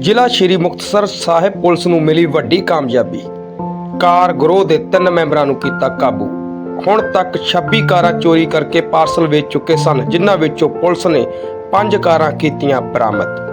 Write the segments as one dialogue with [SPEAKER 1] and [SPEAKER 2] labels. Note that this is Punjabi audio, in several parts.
[SPEAKER 1] ਜ਼ਿਲ੍ਹਾ ਸ਼੍ਰੀ ਮੁਕਤਸਰ ਸਾਹਿਬ ਪੁਲਿਸ ਨੂੰ ਮਿਲੀ ਵੱਡੀ ਕਾਮਯਾਬੀ। ਕਾਰ ਗਰੋਹ ਦੇ ਤਿੰਨ ਮੈਂਬਰਾਂ ਨੂੰ ਕੀਤਾ ਕਾਬੂ। ਹੁਣ ਤੱਕ 26 ਕਾਰਾਂ ਚੋਰੀ ਕਰਕੇ ਪਾਰਸਲ ਵੇਚ ਚੁੱਕੇ ਸਨ, ਜਿਨ੍ਹਾਂ ਵਿੱਚੋਂ ਪੁਲਿਸ ਨੇ 5 ਕਾਰਾਂ ਕੀਤੀਆਂ ਬਰਾਮਦ।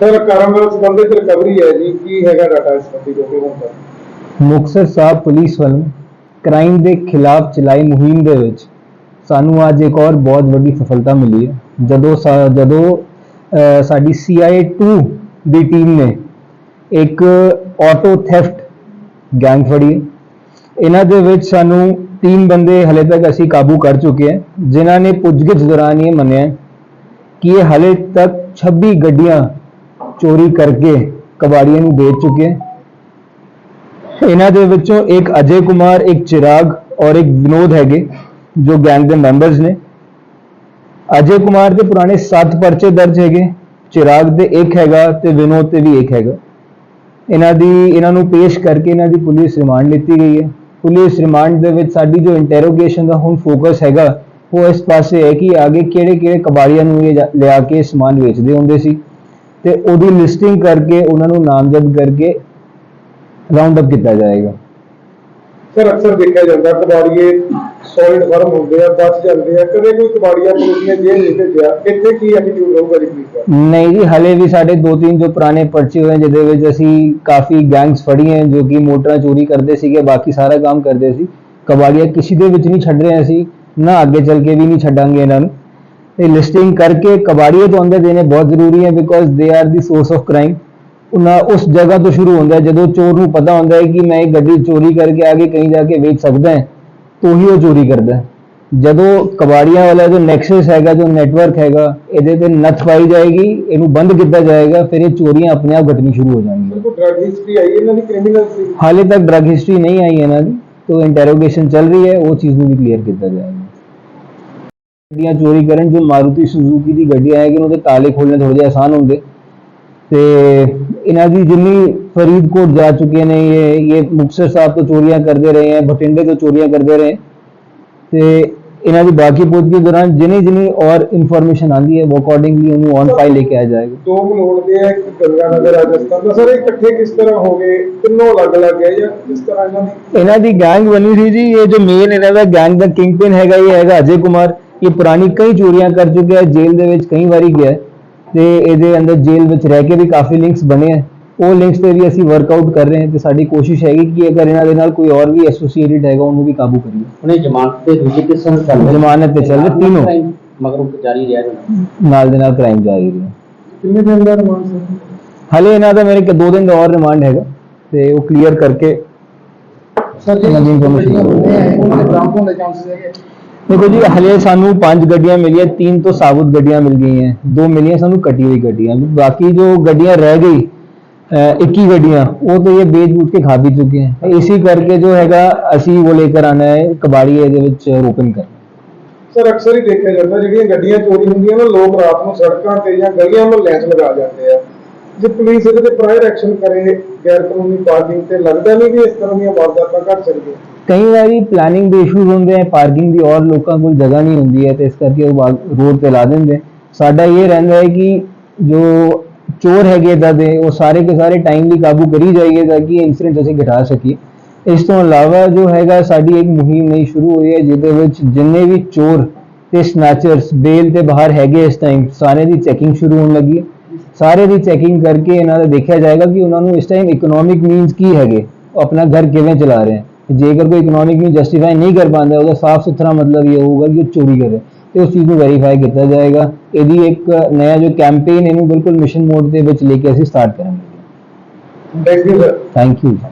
[SPEAKER 2] ਸਰ ਕਾਰਾਂ ਨਾਲ ਸੰਬੰਧਿਤ ਰਿਕਵਰੀ ਹੈ ਜੀ। ਕੀ ਹੈਗਾ ਡਾਟਾ ਇਸ ਸੰਬੰਧੀ ਜੋ ਕਿ ਹੁਣ ਤੱਕ
[SPEAKER 3] ਮੁਕਤਸਰ ਸਾਹਿਬ ਪੁਲਿਸ ਵੱਲੋਂ ਕ੍ਰਾਈਮ ਦੇ ਖਿਲਾਫ ਚਲਾਈ ਮੁਹਿੰਮ ਦੇ ਵਿੱਚ ਸਾਨੂੰ ਅੱਜ ਇੱਕ ਹੋਰ ਬਹੁਤ ਵੱਡੀ ਸਫਲਤਾ ਮਿਲੀ ਹੈ। ਜਦੋਂ ਸਾ- ਜਦੋਂ ਅਹ, ਸਾਡੀ CIA 2 ਦੀ ਟੀਮ ਨੇ ਇੱਕ ਆਟੋ ਥੈਫਟ ਗੈਂਗ ਫੜੀ ਇਹਨਾਂ ਦੇ ਵਿੱਚ ਸਾਨੂੰ ਤਿੰਨ ਬੰਦੇ ਹਲੇ ਤੱਕ ਅਸੀਂ ਕਾਬੂ ਕਰ ਚੁੱਕੇ ਹਾਂ ਜਿਨ੍ਹਾਂ ਨੇ ਪੁੱਛਗਿੱਛ ਦੌਰਾਨ ਇਹ ਮੰਨਿਆ ਕਿ ਇਹ ਹਲੇ ਤੱਕ 26 ਗੱਡੀਆਂ ਚੋਰੀ ਕਰਕੇ ਕਬਾੜੀਆਂ ਨੂੰ ਵੇਚ ਚੁੱਕੇ ਹੈ। ਇਹਨਾਂ ਦੇ ਵਿੱਚੋਂ ਇੱਕ ਅਜੇ ਕੁਮਾਰ, ਇੱਕ ਚਿਰਾਗ ਔਰ ਇੱਕ ਵਿਨੋਦ ਹੈਗੇ, ਜੋ ਗੈਂਗ ਦੇ ਮੈਂਬਰਸ ਨੇ। ਅਜੇ ਕੁਮਾਰ ਦੇ ਪੁਰਾਣੇ 7 ਪਰਚੇ ਦਰਜ ਹੈਗੇ, ਚਿਰਾਗ ਦੇ ਇੱਕ ਹੈਗਾ ਤੇ ਵਿਨੋਦ ਤੇ ਵੀ ਇੱਕ ਹੈਗਾ। ਇਹਨਾਂ ਦੀ, ਇਹਨਾਂ ਨੂੰ ਪੇਸ਼ ਕਰਕੇ ਇਹਨਾਂ ਦੀ ਪੁਲਿਸ ਰਿਮਾਂਡ ਲਿੱਤੀ ਗਈ ਹੈ। ਪੁਲਿਸ ਰਿਮਾਂਡ ਦੇ ਵਿੱਚ ਸਾਡੀ ਜੋ ਇੰਟਰੋਗੇਸ਼ਨ ਦਾ ਹੁਣ ਫੋਕਸ ਹੈਗਾ, ਉਹ ਇਸ ਪਾਸੇ ਹੈ ਕਿ ਆਗੇ ਕਿਹੜੇ ਕਿਹੜੇ ਕਬਾੜੀਆਂ ਨੂੰ ਇਹ ਜਾ- ਲਿਆ ਕੇ ਸਮਾਨ ਵੇਚਦੇ ਹੁੰਦੇ ਸੀ। ਤੇ ਉਹਦੀ ਲਿਸਟਿੰਗ ਕਰਕੇ ਉਹਨਾਂ ਨੂੰ ਨਾਮਜ਼ਦ ਕਰਕੇ ਰਾਉਂਡ ਅਪ ਕੀਤਾ ਜਾਏਗਾ।
[SPEAKER 2] ਸਰ ਅਕਸਰ ਦੇਖਿਆ ਜਾਂਦਾ ਕਬਾੜੀਏ ਸੋਲਿਡ ਫਰਮ ਹੁੰਦੇ ਆ ਬਚ ਜਾਂਦੇ ਆ। ਕਦੇ ਕੋਈ ਕਬਾੜੀਆ ਪੁਲਿਸ ਨੇ ਜੇਲ੍ਹ ਨਹੀਂ ਭੇਜਿਆ। ਇੱਥੇ ਕੀ ਐਟੀਟਿਊਡ ਰਹੂਗਾ ਜੀ ਪੁਲਿਸ ਦਾ?
[SPEAKER 3] ਨਹੀਂ ਜੀ ਹਲੇ ਵੀ ਸਾਡੇ ਦੋ ਤਿੰਨ ਜੋ ਪੁਰਾਣੇ ਪਰਚੇ ਹੋਏ ਜਿਹਦੇ ਵਿੱਚ ਅਸੀਂ ਕਾਫੀ ਗੈਂਗਸ ਫੜੀ ਹੈ ਜੋ ਕਿ ਮੋਟਰਾਂ ਚੋਰੀ ਕਰਦੇ ਸੀਗੇ ਬਾਕੀ ਸਾਰਾ ਕੰਮ ਕਰਦੇ ਸੀ। ਕਬਾੜੀਆ ਕਿਸੇ ਦੇ ਵਿੱਚ ਨਹੀਂ ਛੱਡ ਰਹੇ ਅਸੀਂ ਨਾ ਅੱਗੇ ਚੱਲ ਕੇ ਵੀ ਨਹੀਂ ਛੱਡਾਂਗੇ ਇਹਨਾਂ ਨੂੰ। ਇਹ ਲਿਸਟਿੰਗ ਕਰਕੇ ਕਬਾੜੀਏ ਤੋਂ ਅੰਦਰ ਦੇਣੇ ਬਹੁਤ ਜ਼ਰੂਰੀ ਹੈ because they are the source of crime ਉਹਨਾਂ ਉਸ ਜਗ੍ਹਾ ਤੋਂ ਸ਼ੁਰੂ ਹੁੰਦਾ ਹੈ ਜਦੋਂ ਚੋਰ ਨੂੰ ਪਤਾ ਹੁੰਦਾ ਹੈ ਕਿ ਮੈਂ ਇਹ ਗੱਡੀ ਚੋਰੀ ਕਰਕੇ ਆਗੇ ਕहीं ਜਾ ਕੇ ਵੇਚ ਸਕਦਾ ਹੈ ਤਾਂ ਹੀ ਉਹ ਚੋਰੀ ਕਰਦਾ ਹੈ। ਜਦੋਂ ਕਬਾੜੀਆਂ ਵਾਲਾ ਜੋ ਨੈਕਸਸ ਹੈਗਾ ਜੋ ਨੈਟਵਰਕ ਹੈਗਾ ਇਹਦੇ ਤੇ ਨੱਥ ਪਾਈ ਜਾਏਗੀ ਇਹਨੂੰ ਬੰਦ ਕੀਤਾ ਜਾਏਗਾ ਫਿਰ ਇਹ ਚੋਰੀਆਂ ਆਪਣੇ ਆਪ ਘਟਣੀ ਸ਼ੁਰੂ ਹੋ ਜਾਣਗੀਆਂ।
[SPEAKER 2] ਕੋਈ ਡਰਗ ਹਿਸਟਰੀ ਆਈ ਇਹਨਾਂ ਦੀ ਕ੍ਰਿਮੀਨਲ ਸੀ।
[SPEAKER 3] ਹਾਲੇ ਤੱਕ ਡਰਗ ਹਿਸਟਰੀ ਨਹੀਂ ਆਈ ਇਹਨਾਂ ਦੀ ਤੋਂ ਇੰਟਰੋਗੇਸ਼ਨ ਚੱਲ ਰਹੀ ਹੈ ਉਹ ਚੀਜ਼ ਨੂੰ ਵੀ ਕਲੀਅਰ ਕੀਤਾ ਜਾਏਗਾ। ਗੱਡੀਆਂ ਚੋਰੀ ਕਰਨ ਜੋ ਮਾਰੂਤੀ ਸੁਜ਼ੂਕੀ ਦੀ ਗੱਡੀਆਂ ਹੈ ਕਿ ਉਹਦੇ ਤਾਲੇ ਖੋਲਣੇ ਥੋੜੇ ਜਿਹਾ ਆਸਾਨ ਹੁੰਦੇ। ਤੇ ਇਹਨਾਂ ਦੀ ਜਿੰਨੀ ਫਰੀਦਕੋਟ ਜਾ ਚੁੱਕੇ ਨੇ ਇਹ ਇਹ ਮੁਕਤਸਰ ਸਾਹਿਬ ਤੋਂ ਚੋਰੀਆਂ ਕਰਦੇ ਰਹੇ ਹੈ ਬਠਿੰਡੇ ਤੋਂ ਚੋਰੀਆਂ ਕਰਦੇ ਰਹੇ ਤੇ ਇਹਨਾਂ ਦੀ ਬਾਕੀ ਪੁੱਛਗਿੱਛ ਦੌਰਾਨ ਜਿੰਨੀ ਜਿੰਨੀ ਔਰ ਇਨਫੋਰਮੇਸ਼ਨ ਆਂਦੀ ਹੈ ਉਹ ਅਕੋਰਡਿੰਗਲੀ ਉਹਨੂੰ ਔਨ ਫਾਈਲ ਲੈ ਕੇ ਆ ਜਾਏਗਾ।
[SPEAKER 2] ਦੋ ਮਲੋੜ ਦੇ ਆ ਇੱਕ ਗੰਗਾ ਨਗਰ ਰਾਜਸਥਾਨ ਦਾ। ਸਰ ਇਕੱਠੇ ਕਿਸ ਤਰ੍ਹਾਂ ਹੋ ਗਏ? ਤਿੰਨੋਂ ਅਲੱਗ ਅਲੱਗ ਹੈ ਜਾਂ ਕਿਸ ਤਰ੍ਹਾਂ ਇਹਨਾਂ ਦੀ?
[SPEAKER 3] ਇਹਨਾਂ ਦੀ ਗੈਂਗ ਬਣੀ ਸੀ ਜੀ ਇਹ ਜੋ ਮੇਨ ਇਹਨਾਂ ਦਾ ਗੈਂਗ ਦਾ ਕਿੰਗਪਿਨ ਹੈਗਾ ਇਹ ਹੈਗਾ ਅਜੇ ਕੁਮਾਰ। ਇਹ ਪੁਰਾਣੀ ਕਈ ਚੋਰੀਆਂ ਕਰ ਚੁੱਕਿਆ ਹੈ ਜੇਲ੍ਹ ਦੇ ਵਿੱਚ ਕਈ ਵਾਰੀ ਗਿਆ ਹੈ ਤੇ ਇਹਦੇ ਅੰਦਰ ਜੇਲ੍ਹ ਵਿੱਚ ਰਹਿ ਕੇ ਵੀ ਕਾਫੀ ਲਿੰਕਸ ਬਣੇ ਹੈ। ਉਹ ਲਿੰਕਸ ਤੇ ਵੀ ਅਸੀਂ ਵਰਕਆਊਟ ਕਰ ਰਹੇ ਹਾਂ ਤੇ ਸਾਡੀ ਕੋਸ਼ਿਸ਼ ਹੈਗੀ ਕਿ ਅਗਰ ਇਹਨਾਂ ਦੇ ਨਾਲ ਕੋਈ ਹੋਰ ਵੀ ਐਸੋਸੀਏਟਡ ਹੈਗਾ ਉਹਨੂੰ ਵੀ ਕਾਬੂ ਕਰੀਏ।
[SPEAKER 4] ਉਹਨੇ ਜ਼ਮਾਨਤ ਤੇ ਦੂਜੀ ਕਿਸਮ ਚੱਲ ਰਹੀ
[SPEAKER 3] ਜ਼ਮਾਨਤ ਤੇ ਚੱਲ ਰਹੇ ਤਿੰਨੋਂ।
[SPEAKER 4] ਮਗਰ ਉਹ ਜਾਰੀ ਰਿਹਾ ਜਾਣਾ
[SPEAKER 3] ਨਾਲ ਦੇ ਨਾਲ ਕ੍ਰਾਈਮ ਜਾਰੀ ਰਿਹਾ
[SPEAKER 2] ਕਿੰਨੇ ਦਿਨ ਦਾ ਰਿਮਾਂਡ ਸਰ
[SPEAKER 3] ਹਲੇ ਇਹਨਾਂ ਦਾ ਮੇਰੇ ਕਿ ਦੋ ਦਿਨ ਦਾ ਹੋਰ ਰਿਮਾਂਡ ਹੈਗਾ ਤੇ ਉਹ ਕਲੀਅਰ ਕਰਕੇ
[SPEAKER 2] ਸਰ
[SPEAKER 3] ਇਹਨਾਂ ਦੀ information
[SPEAKER 2] ਉਹਨਾਂ ਦੇ ਬਰਾਮਦ ਹੋਣ ਦੇ ਚਾਂਸਸ ਹੈਗੇ?
[SPEAKER 3] ਦੇਖੋ ਜੀ ਹਲੇ ਸਾਨੂੰ ਪੰਜ ਗੱਡੀਆਂ ਮਿਲੀਆਂ ਤਿੰਨ ਤੋਂ ਸਾਬੁਤ ਗੱਡੀਆਂ ਮਿਲ ਗਈਆਂ ਦੋ ਮਿਲੀਆਂ ਸਾਨੂੰ ਕੱਟੀ ਹੋਈ ਗੱਡੀਆਂ ਬਾਕੀ ਜੋ ਗੱਡੀਆਂ ਰਹਿ ਗਈ अ, 21 ਗੱਡੀਆਂ ਉਹ तो ये बेच बूझ के खा भी चुके हैं इसी करके जो हैगा ਅਸੀਂ वो लेकर आना है कबाड़ी ਇਹਦੇ ਵਿੱਚ ਰੋਪਨ ਕਰ
[SPEAKER 2] ਸਰ ਅਕਸਰ ਹੀ ਦੇਖਿਆ ਜਾਂਦਾ ਜਿਹੜੀਆਂ ਗੱਡੀਆਂ ਚੋਰੀ ਹੁੰਦੀਆਂ ਨਾ ਲੋਕ ਰਾਤ ਨੂੰ ਸੜਕਾਂ ਤੇ ਜਾਂ ਗਲੀਆਂ ਮੁਹੱਲਿਆਂ 'ਚ ਲਗਾ ਜਾਂਦੇ ਆ ਜੇ ਪੁਲਿਸ ਇਹਦੇ ਤੇ ਪ੍ਰਾਇਰ ਐਕਸ਼ਨ ਕਰੇ, ਗੈਰ ਕਾਨੂੰਨੀ ਪਾਰਕਿੰਗ ਤੇ ਲੱਗਦਾ ਨਹੀਂ ਕਿ ਇਸ ਤਰ੍ਹਾਂ ਦੀਆਂ ਵਾਰਦਾਤਾਂ ਘਟ ਸਕਦੀਆਂ?
[SPEAKER 3] ਕਈ ਵਾਰੀ ਪਲੈਨਿੰਗ ਦੇ ਇਸ਼ੂਜ਼ ਹੁੰਦੇ ਆ ਪਾਰਕਿੰਗ ਦੀ ਔਰ ਲੋਕਾਂ ਕੋਲ ਜਗ੍ਹਾ ਨਹੀਂ ਹੁੰਦੀ ਹੈ, ਤੇ ਇਸ ਕਰਕੇ ਉਹ ਰੋਡ ਤੇ ਲਾ ਦਿੰਦੇ। ਸਾਡਾ ਇਹ ਰਹਿੰਦਾ ਹੈ ਕਿ ਜੋ ਚੋਰ ਹੈਗੇ ਏਦਾਂ ਦੇ, ਉਹ ਸਾਰੇ ਕੇ ਸਾਰੇ ਟਾਈਮਲੀ ਕਾਬੂ ਕਰੀ ਜਾਈਏ ਤਾਂ ਕਿ ਇਨਸੀਡੈਂਟ ਅਸੀਂ ਘਟਾ ਸਕੀਏ। ਇਸ ਤੋਂ ਇਲਾਵਾ ਜੋ ਹੈਗਾ, ਸਾਡੀ ਇੱਕ ਮੁਹਿੰਮ ਨਹੀਂ ਸ਼ੁਰੂ ਹੋਈ ਹੈ, ਜਿਹਦੇ ਵਿੱਚ ਜਿੰਨੇ ਵੀ ਚੋਰ ਤੇ ਸਨੈਚਰਸ ਬੇਲ ਤੇ ਬਾਹਰ ਹੈਗੇ ਇਸ ਟਾਈਮ ਸਾਰੇ ਦੀ ਚੈਕਿੰਗ ਸ਼ੁਰੂ ਹੋਣ ਲੱਗੀ ਹੈ। ਸਾਰੇ ਦੀ ਚੈਕਿੰਗ ਕਰਕੇ ਇਹਨਾਂ ਦਾ ਦੇਖਿਆ ਜਾਏਗਾ ਕਿ ਉਹਨਾਂ ਨੂੰ ਇਸ ਟਾਈਮ ਇਕਨੋਮਿਕ ਮੀਨਸ ਕੀ ਹੈਗੇ ਉਹ ਆਪਣਾ ਘਰ ਕਿਵੇਂ ਚਲਾ ਰਹੇ ਹਨ ਜੇਕਰ ਕੋਈ ਇਕਨੋਮਿਕ ਮੀਨ ਜਸਟੀਫਾਈ ਨਹੀਂ ਕਰ ਪਾਉਂਦਾ ਉਹਦਾ ਸਾਫ਼ ਸੁਥਰਾ ਮਤਲਬ ਇਹ ਹੋਊਗਾ ਕਿ ਉਹ ਚੋਰੀ ਕਰੇ। ਤੇ ਉਸ ਚੀਜ਼ ਨੂੰ ਵੈਰੀਫਾਈ ਕੀਤਾ ਜਾਏਗਾ। ਇਹਦੀ ਇੱਕ ਨਇਆ ਜੋ ਕੈਂਪੇਨ ਇਹਨੂੰ ਬਿਲਕੁਲ ਮਿਸ਼ਨ ਮੋਡ ਦੇ ਵਿੱਚ ਲੈ ਕੇ ਅਸੀਂ ਸਟਾਰਟ ਕਰਾਂਗੇ।
[SPEAKER 2] Thank you sir
[SPEAKER 3] thank you